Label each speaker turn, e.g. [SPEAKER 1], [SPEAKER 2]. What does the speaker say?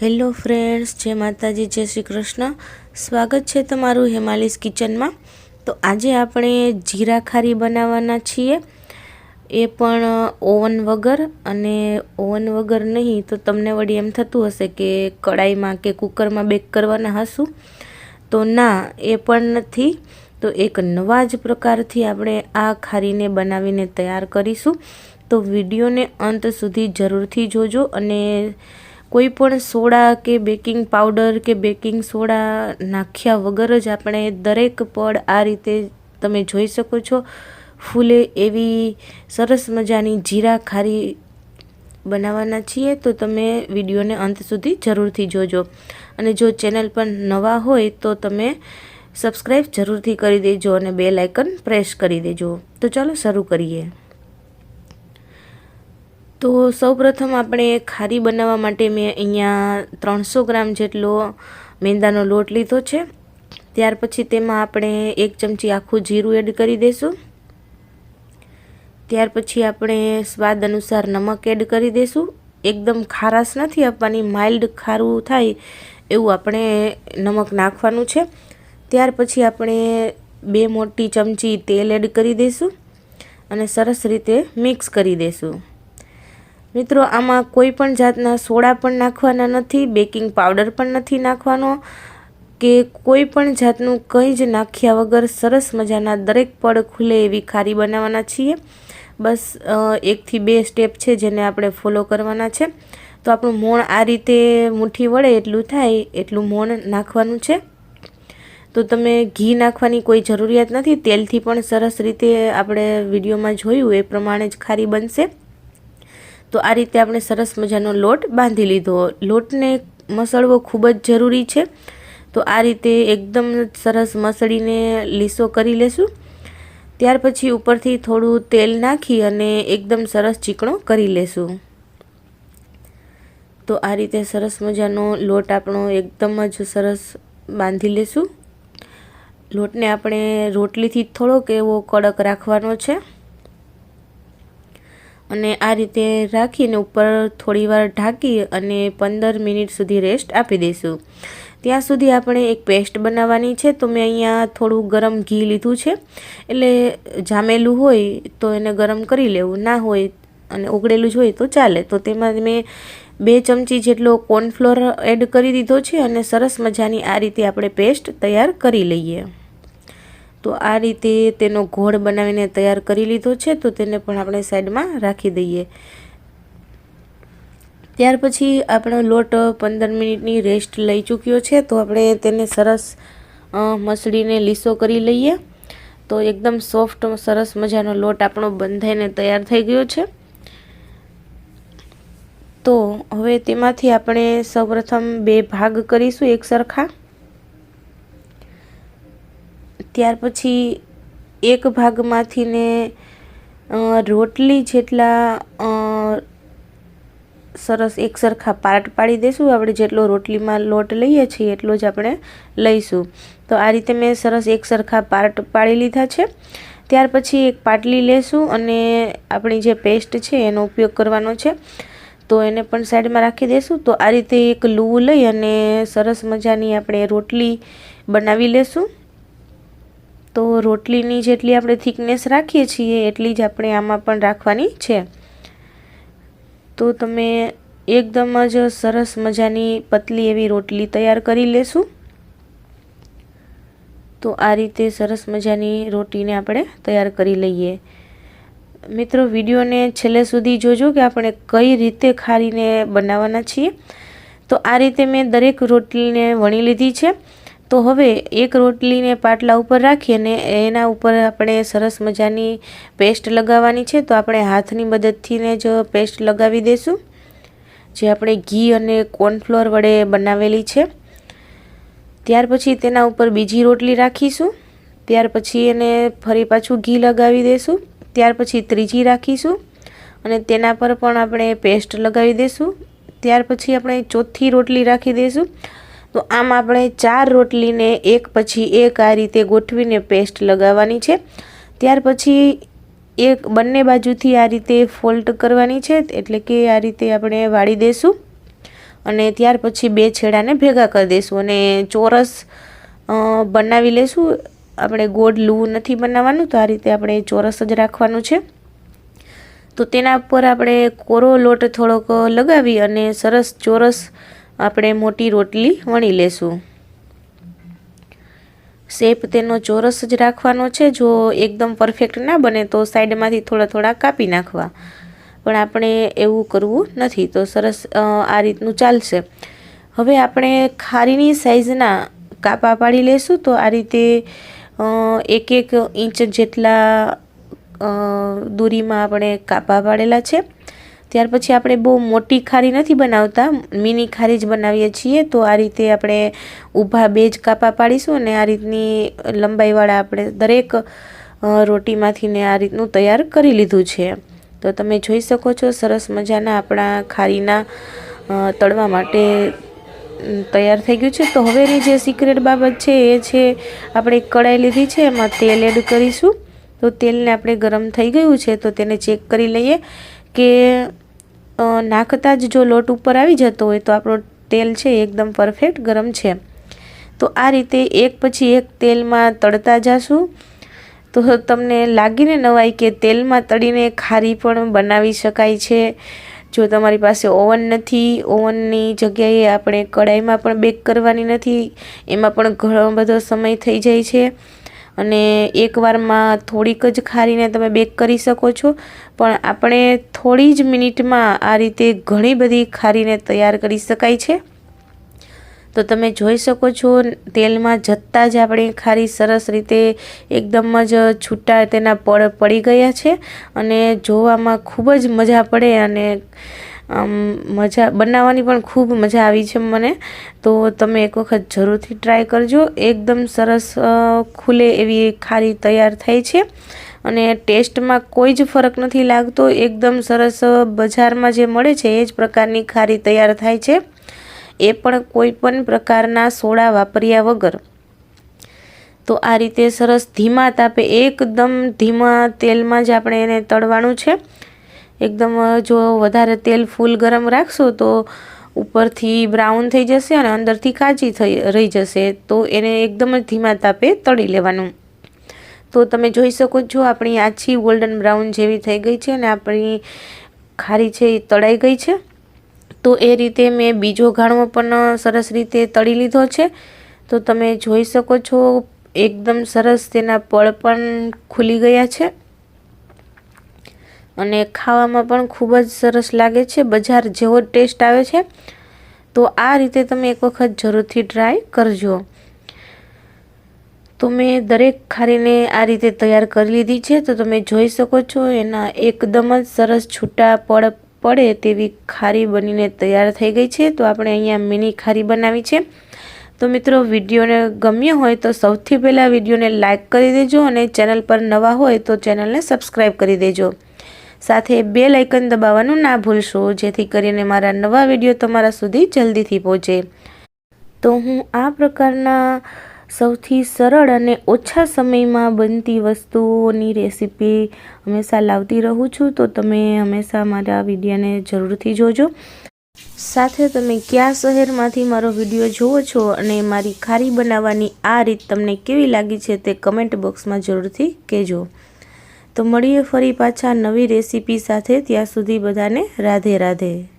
[SPEAKER 1] Hello friends, જય માતાજી, જય શ્રી કૃષ્ણ. સ્વાગત છે તમારું હેમાલીસ કિચનમાં. તો આજે આપણે જીરા ખારી બનાવવાના છીએ. એ પણ ઓવન વગર અને ઓવન વગર નહીં, તો તમને વળી એમ થતું હશે કે કડાઈમાં કે કુકરમાં બેક કરવાના હશું. તો ના, એ પણ નથી. તો એક નવા જ પ્રકારથી આપણે આ ખારીને બનાવીને તૈયાર કરીશું. તો વિડીયોને અંત સુધી જરૂરથી જોજો અને કોઈ પણ સોડા કે બેકિંગ પાવડર કે બેકિંગ સોડા નાખ્યા વગર જ આપણે દરેક પડ આ રીતે તમે જોઈ શકો છો. ફૂલે એવી સરસ મજાની જીરા ખારી બનાવવાના છીએ તો તમે વિડીયોને અંત સુધી જરૂરથી જોજો. અને જો ચેનલ પર નવા હોય તો તમે સબસ્ક્રાઈબ જરૂરથી કરી દેજો અને બે લાઇકન પ્રેસ કરી દેજો. તો ચાલો શરૂ કરીએ. તો સૌપ્રથમ આપણે ખારી બનાવવા માટે મેં અહીંયા ત્રણસો ગ્રામ જેટલો મેંદાનો લોટ લીધો છે. ત્યાર પછી તેમાં આપણે એક ચમચી આખું જીરું એડ કરી દઈશું ત્યાર પછી આપણે સ્વાદ અનુસાર નમક એડ કરી દઈશું એકદમ ખારાશ નથી આપવાની, માઇલ્ડ ખારું થાય એવું આપણે નમક નાખવાનું છે. ત્યાર પછી આપણે બે મોટી ચમચી તેલ એડ કરી દઈશું અને સરસ રીતે મિક્સ કરી દઈશું મિત્રો, આમાં કોઈ પણ જાતના સોડા પણ નાખવાના નથી, બેકિંગ પાવડર પણ નથી નાખવાનો કે કોઈ પણ જાતનું કંઈ જ નાખ્યા વગર સરસ મજાના દરેક પડ ખુલે એવી ખારી બનાવવાના છીએ. બસ એકથી બે સ્ટેપ છે જેને આપણે ફોલો કરવાના છે. તો આપણું મોણ આ રીતે મુઠ્ઠી વળે એટલું થાય, એટલું મોણ નાખવાનું છે. તો તમે ઘી નાખવાની કોઈ જરૂરિયાત નથી, તેલથી પણ સરસ રીતે આપણે વિડીયોમાં જોયું, એ પ્રમાણે જ ખારી બનશે. તો આ રીતે આપણે સરસ મજાનો લોટ બાંધી લીધો. લોટને મસળવો ખૂબ જ જરૂરી છે. તો આ રીતે એકદમ સરસ મસળીને લીસો કરી લેશું. ત્યાર પછી ઉપરથી થોડું તેલ નાખી અને એકદમ સરસ ચીકણો કરી લેશું. તો આ રીતે સરસ મજાનો લોટ આપણો એકદમ જ સરસ બાંધી લેશું. લોટને આપણે રોટલીથી થોડોક એવો કડક રાખવાનો છે. અને આ રીતે રાખીને ઉપર થોડીવાર ઢાંકી અને પંદર મિનિટ સુધી રેસ્ટ આપી દઈશું. ત્યાં સુધી આપણે એક પેસ્ટ બનાવવાની છે, તો મેં અહીંયા થોડું ગરમ ઘી લીધું છે. એટલે જામેલું હોય તો એને ગરમ કરી લેવું, ના હોય અને ઓગળેલું જ હોય તો ચાલે. તો તેમાં મેં બે ચમચી જેટલો કોર્નફ્લોર એડ કરી દીધો છે અને સરસ મજાની આ રીતે આપણે પેસ્ટ તૈયાર કરી લઈએ. તો આ રીતે તેનો ઘોળ બનાવીને તૈયાર કરી લીધો છે, તો તેને પણ આપણે સાઈડમાં રાખી દઈએ. ત્યાર પછી આપણો લોટ પંદર મિનિટની રેસ્ટ લઈ ચૂક્યો છે, તો આપણે તેને સરસ મસળીને લીસો કરી લઈએ. તો એકદમ સોફ્ટ, સરસ મજાનો લોટ આપણો બંધાઈને તૈયાર થઈ ગયો છે. તો હવે તેમાંથી આપણે સૌપ્રથમ બે ભાગ કરીશું એક સરખા. ત્યાર પછી એક ભાગમાંથી ને રોટલી જેટલા સરસ એક સરખા પાર્ટ પાડી દઈશું આપણે જેટલો રોટલીમાં લોટ લઈએ છીએ એટલો જ આપણે લઈશું. તો આ રીતે મેં સરસ એક સરખા પાર્ટ પાડી લીધા છે. ત્યાર પછી એક પાટલી લેશું અને આપણી જે પેસ્ટ છે એનો ઉપયોગ કરવાનો છે. તો એને પણ સાઈડમાં રાખી દઈશું તો આ રીતે એક લૂવું લઈ અને સરસ મજાની આપણે રોટલી બનાવી લેશું. તો રોટલીની જેટલી આપણે થિકનેસ રાખીએ છીએ, એટલી જ આપણે આમાં પણ રાખવાની છે. તો તમે એકદમ જ સરસ મજાની પતલી એવી રોટલી તૈયાર કરી લેશું. તો આ રીતે સરસ મજાની રોટીને આપણે તૈયાર કરી લઈએ. મિત્રો, વિડીયોને છેલ્લે સુધી જોજો કે આપણે કઈ રીતે ખારીને બનાવવાના છીએ. તો આ રીતે મેં દરેક રોટલીને વણી લીધી છે. તો હવે એક રોટલીને પાટલા ઉપર રાખી અને એના ઉપર આપણે સરસ મજાની પેસ્ટ લગાવવાની છે. તો આપણે હાથની મદદથીને જ પેસ્ટ લગાવી દઈશું જે આપણે ઘી અને કોર્નફ્લોર વડે બનાવેલી છે. ત્યાર પછી તેના ઉપર બીજી રોટલી રાખીશું. ત્યાર પછી એને ફરી પાછું ઘી લગાવી દઈશું ત્યાર પછી ત્રીજી રાખીશું અને તેના પર પણ આપણે પેસ્ટ લગાવી દઈશું ત્યાર પછી આપણે ચોથી રોટલી રાખી દઈશું તો આમ આપણે ચાર રોટલીને એક પછી એક આ રીતે ગોઠવીને પેસ્ટ લગાવવાની છે. ત્યાર પછી એક બંને બાજુથી આ રીતે ફોલ્ટ કરવાની છે, એટલે કે આ રીતે આપણે વાળી દઈશું અને ત્યાર પછી બે છેડાને ભેગા કરી દઈશું અને ચોરસ બનાવી લઈશું આપણે ગોળ લૂ નથી બનાવવાનું, તો આ રીતે આપણે ચોરસ જ રાખવાનું છે. તો તેના ઉપર આપણે કોરો લોટ થોડોક લગાવી અને સરસ ચોરસ આપણે મોટી રોટલી વણી લેશું. શેપ તેનો ચોરસ જ રાખવાનો છે. જો એકદમ પરફેક્ટ ના બને તો સાઈડમાંથી થોડા થોડા કાપી નાખવા. પણ આપણે એવું કરવું નથી. તો સરસ આ રીતનું ચાલશે. હવે આપણે ખારીની સાઇઝના કાપા પાડી લેશું. તો આ રીતે એક એક ઇંચ જેટલા દૂરીમાં આપણે કાપા પાડેલા છે. ત્યાર પછી આપણે બહુ મોટી ખારી નથી બનાવતા, મિની ખારી જ બનાવીએ છીએ. તો આ રીતે આપણે ઊભા બે જ કાપા પાડીશું અને આ રીતની લંબાઈવાળા આપણે દરેક રોટીમાંથી ને આ રીતનું તૈયાર કરી લીધું છે. તો તમે જોઈ શકો છો, સરસ મજાના આપણા ખારીના તળવા માટે તૈયાર થઈ ગયું છે. તો હવેની જે સિક્રેટ બાબત છે એ છે, આપણે કડાઈ લીધી છે, એમાં તેલ એડ કરીશું. તો તેલને આપણે ગરમ થઈ ગયું છે, તો તેને ચેક કરી લઈએ. કે નાખતા જ જો લોટ ઉપર આવી જતો હોય તો આપણો તેલ છે એકદમ પરફેક્ટ ગરમ છે. તો આ રીતે એક પછી એક તેલમાં તળતા જશું. તો તમને લાગીને નવાય કે તેલમાં તળીને ખારી પણ બનાવી શકાય છે. જો તમારી પાસે ઓવન નથી, ઓવનની જગ્યાએ આપણે કડાઈમાં પણ બેક કરવાની નથી, એમાં પણ ઘણો બધો સમય થઈ જાય છે. અને એકવારમાં થોડીક જ ખારીને તમે બેક કરી શકો છો. પણ આપણે થોડી જ મિનિટમાં આ રીતે ઘણી બધી ખારીને તૈયાર કરી શકાય છે. તો તમે જોઈ શકો છો, તેલમાં જતાં જ આપણે ખારી સરસ રીતે એકદમ જ છૂટા તેના પડ પડી ગયા છે. અને જોવામાં ખૂબ જ મજા પડે અને આમ મજા, બનાવવાની પણ ખૂબ મજા આવી છે મને. તો તમે એક વખત જરૂરથી ટ્રાય કરજો. એકદમ સરસ ખુલે એવી ખારી તૈયાર થઈ છે. અને ટેસ્ટમાં કોઈ જ ફરક નથી લાગતો. એકદમ સરસ બજારમાં જે મળે છે એ જ પ્રકારની ખારી તૈયાર થાય છે. એ પણ કોઈ પણ પ્રકારના સોડા વાપર્યા વગર. તો આ રીતે સરસ ધીમા તાપે એકદમ ધીમા તેલમાં જ આપણે એને તળવાનું છે. એકદમ જો વધારે તેલ ફૂલ ગરમ રાખશો તો ઉપરથી બ્રાઉન થઈ જશે અને અંદરથી કાચી થઈ, રહી જશે. તો એને એકદમ જ ધીમા તાપે તળી લેવાનું. તો તમે જોઈ શકો છો, આપણી આછી ગોલ્ડન બ્રાઉન જેવી થઈ ગઈ છે અને આપણી ખારી છે એ તળાઈ ગઈ છે. તો એ રીતે મેં બીજો ઘાણો પણ સરસ રીતે તળી લીધો છે. તો તમે જોઈ શકો છો, એકદમ સરસ તેના પળ પણ ખુલી ગયા છે. અને ખાવામાં પણ ખૂબ જ સરસ લાગે છે, બજાર જેવો ટેસ્ટ આવે છે. તો આ રીતે તમે એક વખત જરૂરથી ટ્રાય કરજો. તો મેં દરેક ખારીને આ રીતે તૈયાર કરી લીધી છે, તો તમે જોઈ શકો છો એના એકદમ જ સરસ છૂટા પડ પડે તેવી ખારી બનીને તૈયાર થઈ ગઈ છે. તો આપણે અહીંયા મિની ખારી બનાવી છે. તો મિત્રો વિડીયોને ગમ્યો હોય તો સૌથી પહેલાં વિડીયોને લાઇક કરી દેજો અને ચેનલ પર નવા હોય તો ચેનલને સબસ્ક્રાઈબ કરી દેજો. સાથે બે લાઇકન દબાવવાનું ના ભૂલશો, જેથી કરીને મારા નવા વીડિયો તમારા સુધી જલ્દીથી પહોંચે. તો હું આ પ્રકારના સૌથી સરળ અને ઓછા સમયમાં બનતી વસ્તુઓની રેસીપી હંમેશા લાવતી રહું છું, તો તમે હંમેશા મારા વિડીયોને જરૂરથી જોજો. સાથે તમે કયા શહેરમાંથી મારો વીડિયો જુઓ છો અને મારી ખારી બનાવવાની આ રીત તમને કેવી લાગી છે તે કમેન્ટ બોક્સમાં જરૂરથી કહેજો. તો મળીએ ફરી પાછા નવી રેસીપી સાથે ત્યાં સુધી બધાને રાધે રાધે.